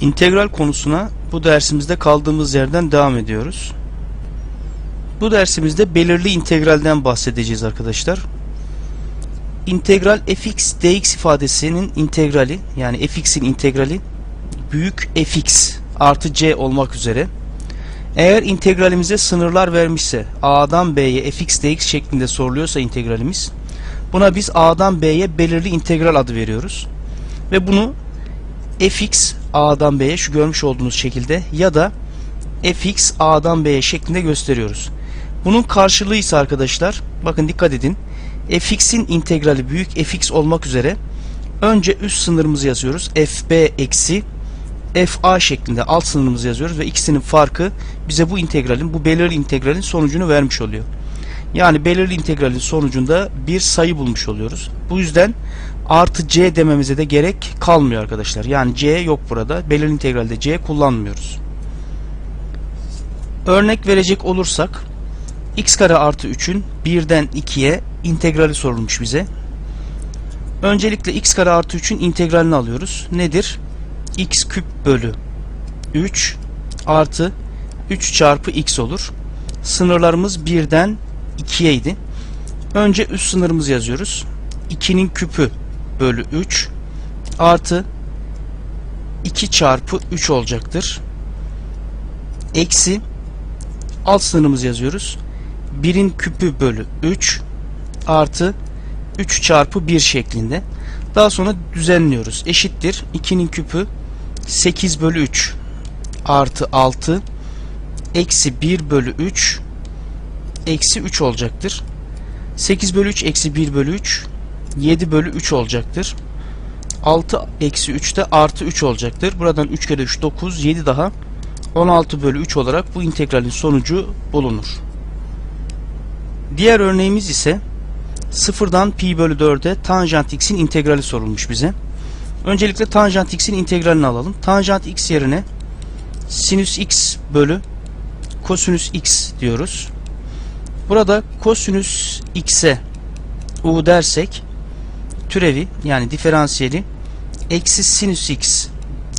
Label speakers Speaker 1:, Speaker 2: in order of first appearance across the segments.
Speaker 1: İntegral konusuna bu dersimizde kaldığımız yerden devam ediyoruz. Bu dersimizde belirli integralden bahsedeceğiz arkadaşlar. İntegral fx dx ifadesinin integrali yani fx'in integrali büyük fx artı c olmak üzere. Eğer integralimize sınırlar vermişse a'dan b'ye fx dx şeklinde soruluyorsa integralimiz buna biz a'dan b'ye belirli integral adı veriyoruz. Ve bunu fx a'dan b'ye şu görmüş olduğunuz şekilde ya da fx a'dan b'ye şeklinde gösteriyoruz. Bunun karşılığı ise arkadaşlar bakın dikkat edin fx'in integrali büyük fx olmak üzere önce üst sınırımızı yazıyoruz fb eksi fa şeklinde alt sınırımızı yazıyoruz ve ikisinin farkı bize bu integralin bu belirli integralin sonucunu vermiş oluyor. Yani belirli integralin sonucunda bir sayı bulmuş oluyoruz. Bu yüzden artı c dememize de gerek kalmıyor arkadaşlar. Yani c yok burada. Belirli integralde c kullanmıyoruz. Örnek verecek olursak x kare artı 3'ün 1'den 2'ye integrali sorulmuş bize. Öncelikle x kare artı 3'ün integralini alıyoruz. Nedir? x küp bölü 3 artı 3 çarpı x olur. Sınırlarımız 1'den 2'ye idi. Önce üst sınırımızı yazıyoruz. 2'nin küpü bölü 3 artı 2 çarpı 3 olacaktır. Eksi alt sınırımızı yazıyoruz. 1'in küpü bölü 3 artı 3 çarpı 1 şeklinde. Daha sonra düzenliyoruz. Eşittir. 2'nin küpü 8 bölü 3 artı 6 eksi 1 bölü 3 eksi 3 olacaktır. 8 bölü 3 eksi 1 bölü 3 7 bölü 3 olacaktır. 6 eksi 3 de artı 3 olacaktır. Buradan 3 kere 3 9 7 daha 16 bölü 3 olarak bu integralin sonucu bulunur. Diğer örneğimiz ise sıfırdan pi bölü 4'e tanjant x'in integrali sorulmuş bize. Öncelikle tanjant x'in integralini alalım. Tanjant x yerine sinüs x bölü kosinüs x diyoruz. Burada kosinüs x'e u dersek türevi yani diferansiyeli eksi sinüs x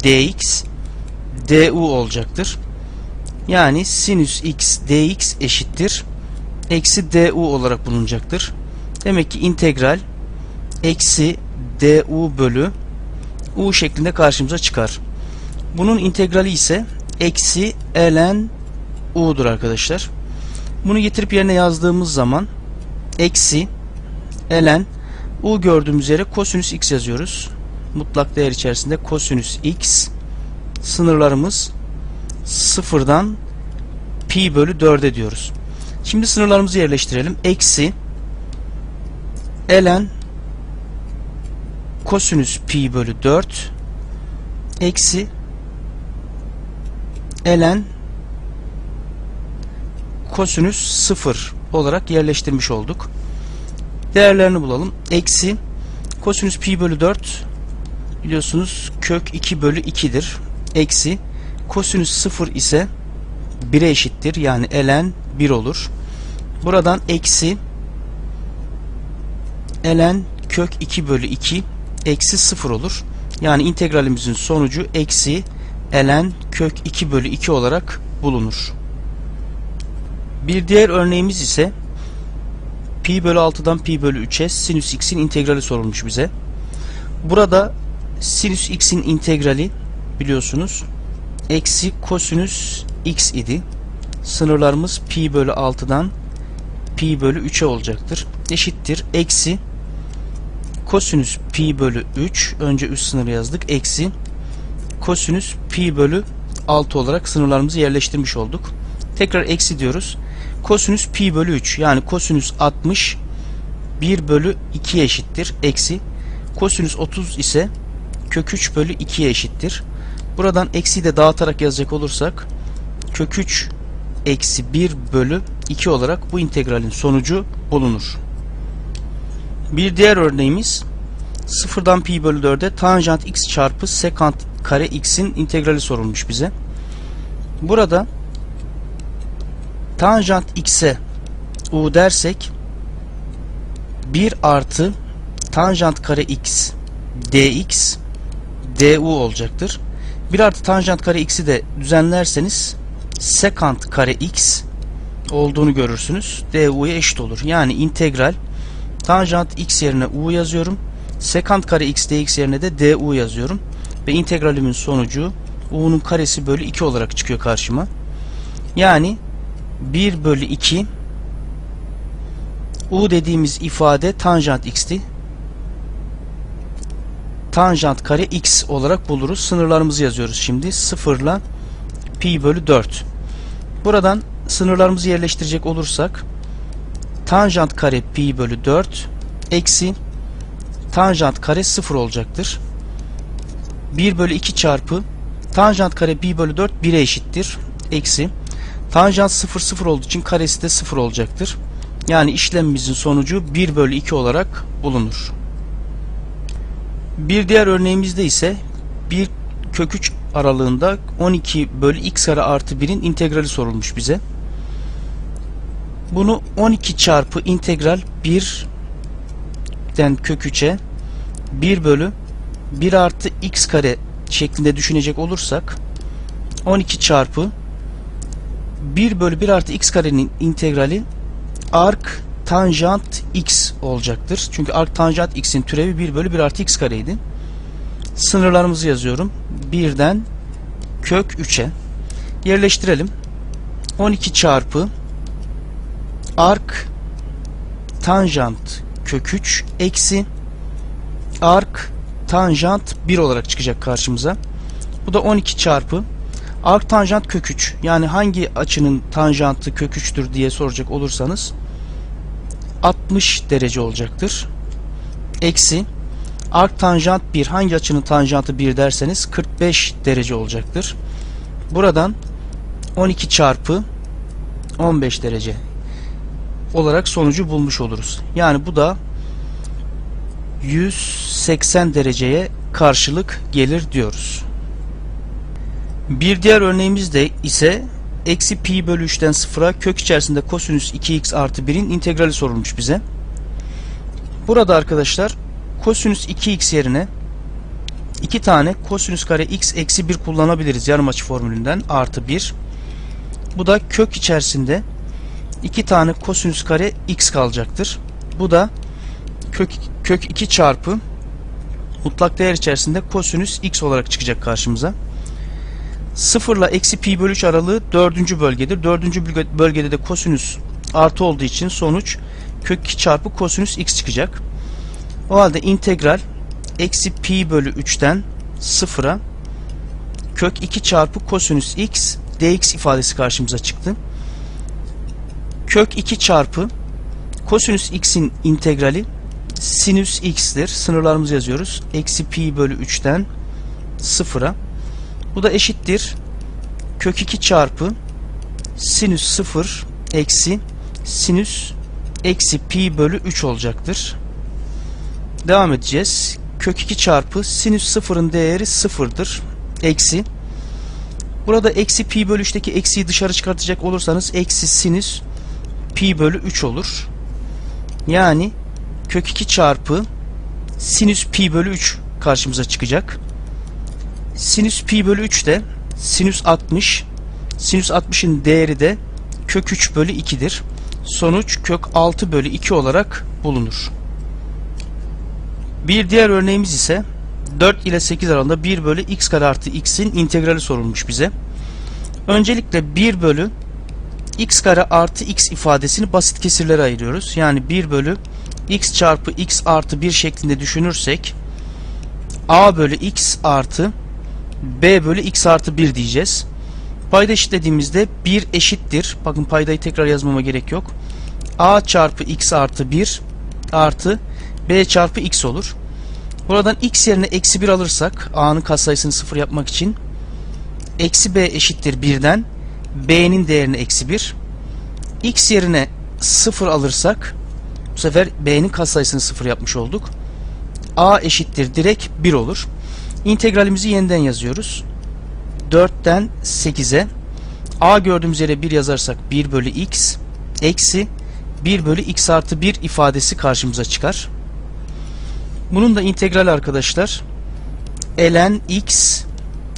Speaker 1: dx du olacaktır. Yani sinüs x dx eşittir eksi du olarak bulunacaktır. Demek ki integral eksi du bölü u şeklinde karşımıza çıkar. Bunun integrali ise eksi ln u'dur arkadaşlar. Bunu getirip yerine yazdığımız zaman eksi ln u gördüğümüz yere kosinüs x yazıyoruz. Mutlak değer içerisinde kosinüs x sınırlarımız sıfırdan pi bölü 4'e diyoruz. Şimdi sınırlarımızı yerleştirelim. Eksi ln kosinüs pi bölü 4 eksi ln kosinüs 0 olarak yerleştirmiş olduk. Değerlerini bulalım. Eksi kosinüs pi bölü 4 biliyorsunuz kök 2 bölü 2'dir. Eksi kosinüs 0 ise 1'e eşittir. Yani ln 1 olur. Buradan eksi ln kök 2 bölü 2 eksi 0 olur. Yani integralimizin sonucu eksi ln kök 2 bölü 2 olarak bulunur. Bir diğer örneğimiz ise pi bölü 6'dan pi bölü 3'e sinüs x'in integrali sorulmuş bize. Burada sinüs x'in integrali biliyorsunuz eksi kosinüs x idi. Sınırlarımız pi bölü 6'dan pi bölü 3'e olacaktır. Eşittir. Eksi kosinüs pi bölü 3 önce üst sınırı yazdık. Eksi kosinüs pi bölü 6 olarak sınırlarımızı yerleştirmiş olduk. Tekrar eksi diyoruz. Kosinüs pi bölü 3 yani kosinüs 60 1 bölü 2'ye eşittir. Eksi kosinüs 30 ise kök 3 bölü 2'ye eşittir. Buradan eksi de dağıtarak yazacak olursak kök 3 eksi 1 bölü 2 olarak bu integralin sonucu bulunur. Bir diğer örneğimiz sıfırdan pi bölü 4'e tanjant x çarpı sekant kare x'in integrali sorulmuş bize. Burada tanjant x'e u dersek 1 artı tanjant kare x dx du olacaktır. 1 artı tanjant kare x'i de düzenlerseniz sekant kare x olduğunu görürsünüz. du'ya eşit olur. Yani integral tanjant x yerine u yazıyorum. Sekant kare x dx yerine de du yazıyorum. Ve integralimin sonucu u'nun karesi bölü 2 olarak çıkıyor karşıma. Yani 1 bölü 2 u dediğimiz ifade tanjant x'ti. Tanjant kare x olarak buluruz. Sınırlarımızı yazıyoruz şimdi. 0 ile pi bölü 4. Buradan sınırlarımızı yerleştirecek olursak tanjant kare pi bölü 4 eksi tanjant kare 0 olacaktır. 1 bölü 2 çarpı tanjant kare pi bölü 4 1'e eşittir. Eksi tanjant 0 0 olduğu için karesi de 0 olacaktır. Yani işlemimizin sonucu 1 bölü 2 olarak bulunur. Bir diğer örneğimizde ise bir kök 3 aralığında 12 bölü x kare artı 1'in integrali sorulmuş bize. Bunu 12 çarpı integral 1'den kök 3'e 1 bölü 1 artı x kare şeklinde düşünecek olursak 12 çarpı 1 bölü 1 artı x karenin integrali arc tanjant x olacaktır. Çünkü arc tanjant x'in türevi 1 bölü 1 artı x kareydi. Sınırlarımızı yazıyorum. 1'den kök 3'e yerleştirelim. 12 çarpı arc tanjant kök 3 eksi arc tanjant 1 olarak çıkacak karşımıza. Bu da 12 çarpı arc tanjant kök 3 yani hangi açının tanjantı kök 3'tür diye soracak olursanız 60 derece olacaktır. Eksi arc tanjant 1 hangi açının tanjantı 1 derseniz 45 derece olacaktır. Buradan 12 çarpı 15 derece olarak sonucu bulmuş oluruz. Yani bu da 180 dereceye karşılık gelir diyoruz. Bir diğer örneğimizde ise eksi pi bölü 3'ten 0'a kök içerisinde kosinüs 2x artı 1'in integrali sorulmuş bize. Burada arkadaşlar kosinüs 2x yerine 2 tane kosinüs kare x eksi 1 kullanabiliriz yarım açı formülünden artı 1. Bu da kök içerisinde 2 tane kosinüs kare x kalacaktır. Bu da kök, kök 2 çarpı mutlak değer içerisinde kosinüs x olarak çıkacak karşımıza. 0 ile eksi pi bölü 3 aralığı dördüncü bölgedir. Dördüncü bölgede de kosinüs artı olduğu için sonuç kök 2 çarpı kosinüs x çıkacak. O halde integral eksi pi bölü 3'ten 0'a kök 2 çarpı kosinüs x dx ifadesi karşımıza çıktı. Kök 2 çarpı kosinüs x'in integrali sinüs x'tir. Sınırlarımızı yazıyoruz. Eksi pi bölü 3'ten 0'a bu da eşittir. Kök 2 çarpı sinüs 0 eksi sinüs eksi pi bölü 3 olacaktır. Devam edeceğiz. Kök 2 çarpı sinüs 0'ın değeri 0'dır. Eksi. Burada eksi pi bölü 3'teki eksiyi dışarı çıkartacak olursanız eksi sinüs pi bölü 3 olur. Yani kök 2 çarpı sinüs pi bölü 3 karşımıza çıkacak. Sinüs pi bölü 3 de sinüs 60. Sinüs 60'ın değeri de kök 3 bölü 2'dir. Sonuç kök 6 bölü 2 olarak bulunur. Bir diğer örneğimiz ise 4 ile 8 aralığında 1 bölü x kare artı x'in integrali sorulmuş bize. Öncelikle 1 bölü x kare artı x ifadesini basit kesirlere ayırıyoruz. Yani 1 bölü x çarpı x artı 1 şeklinde düşünürsek a bölü x artı b bölü x artı 1 diyeceğiz. Payda eşitlediğimizde 1 eşittir. Bakın paydayı tekrar yazmama gerek yok. a çarpı x artı 1 artı b çarpı x olur. Buradan x yerine eksi 1 alırsak a'nın katsayısını 0 yapmak için eksi b eşittir 1'den b'nin değerini eksi 1 x yerine 0 alırsak bu sefer b'nin katsayısını 0 yapmış olduk. a eşittir direkt 1 olur. İntegralimizi yeniden yazıyoruz. 4'ten 8'e a gördüğümüz yere 1 yazarsak 1 bölü x eksi 1 bölü x artı 1 ifadesi karşımıza çıkar. Bunun da integral arkadaşlar ln x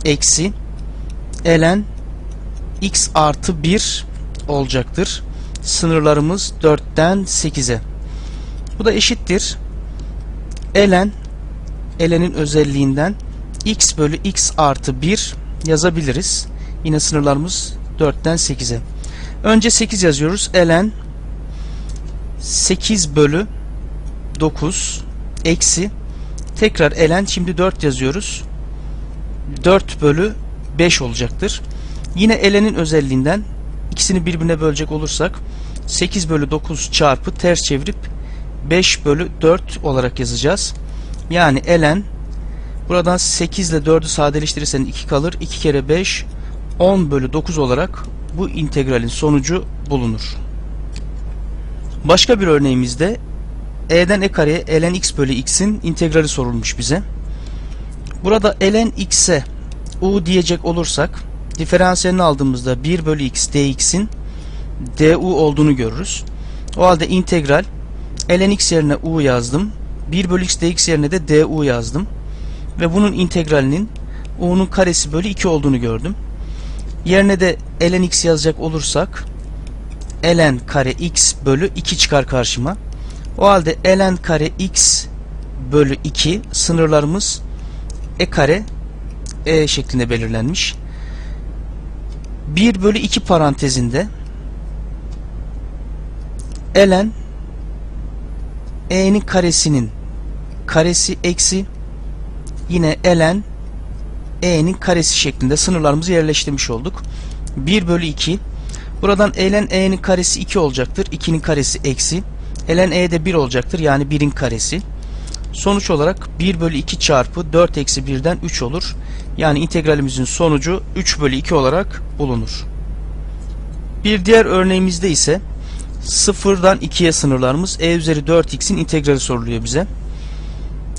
Speaker 1: eksi ln x artı 1 olacaktır. Sınırlarımız 4'ten 8'e. Bu da eşittir. ln ln'in özelliğinden x bölü x artı 1 yazabiliriz. Yine sınırlarımız 4'ten 8'e. Önce 8 yazıyoruz. ln 8 bölü 9 eksi tekrar ln şimdi 4 yazıyoruz. 4 bölü 5 olacaktır. Yine ln'in özelliğinden ikisini birbirine bölecek olursak 8 bölü 9 çarpı ters çevirip 5 bölü 4 olarak yazacağız. Yani ln buradan 8 ile 4'ü sadeleştirirseniz 2 kalır. 2 kere 5 10 bölü 9 olarak bu integralin sonucu bulunur. Başka bir örneğimizde e'den e kareye ln x bölü x'in integrali sorulmuş bize. Burada ln x'e u diyecek olursak diferansiyelini aldığımızda 1 bölü x dx'in du olduğunu görürüz. O halde integral ln x yerine u yazdım. 1 bölü x dx yerine de du yazdım. Ve bunun integralinin u'nun karesi bölü 2 olduğunu gördüm. Yerine de ln x yazacak olursak ln kare x bölü 2 çıkar karşıma. O halde ln kare x bölü 2 sınırlarımız e kare e şeklinde belirlenmiş. 1 bölü 2 parantezinde ln e'nin karesinin karesi eksi yine ln e'nin karesi şeklinde sınırlarımızı yerleştirmiş olduk. 1 bölü 2 buradan ln e'nin karesi 2 olacaktır. 2'nin karesi eksi ln e de 1 olacaktır. Yani 1'in karesi. Sonuç olarak 1 bölü 2 çarpı 4 eksi 1'den 3 olur. Yani integralimizin sonucu 3 bölü 2 olarak bulunur. Bir diğer örneğimizde ise 0'dan 2'ye sınırlarımız e üzeri 4x'in integrali soruluyor bize.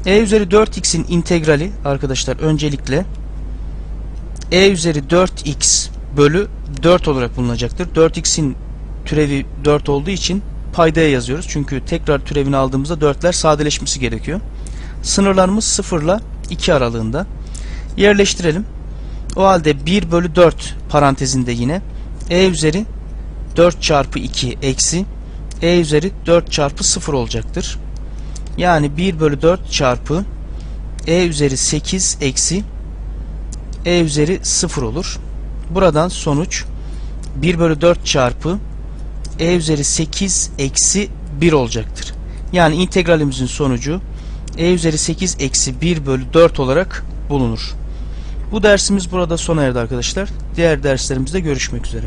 Speaker 1: E üzeri 4x'in integrali arkadaşlar öncelikle e üzeri 4x bölü 4 olarak bulunacaktır. 4x'in türevi 4 olduğu için paydaya yazıyoruz. Çünkü tekrar türevini aldığımızda 4'ler sadeleşmesi gerekiyor. Sınırlarımız 0 ile 2 aralığında. Yerleştirelim. O halde 1 bölü 4 parantezinde yine e üzeri 4 çarpı 2 eksi e üzeri 4 çarpı 0 olacaktır. Yani 1 bölü 4 çarpı e üzeri 8 eksi e üzeri 0 olur. Buradan sonuç 1 bölü 4 çarpı e üzeri 8 eksi 1 olacaktır. Yani integralimizin sonucu e üzeri 8 eksi 1 bölü 4 olarak bulunur. Bu dersimiz burada sona erdi arkadaşlar. Diğer derslerimizde görüşmek üzere.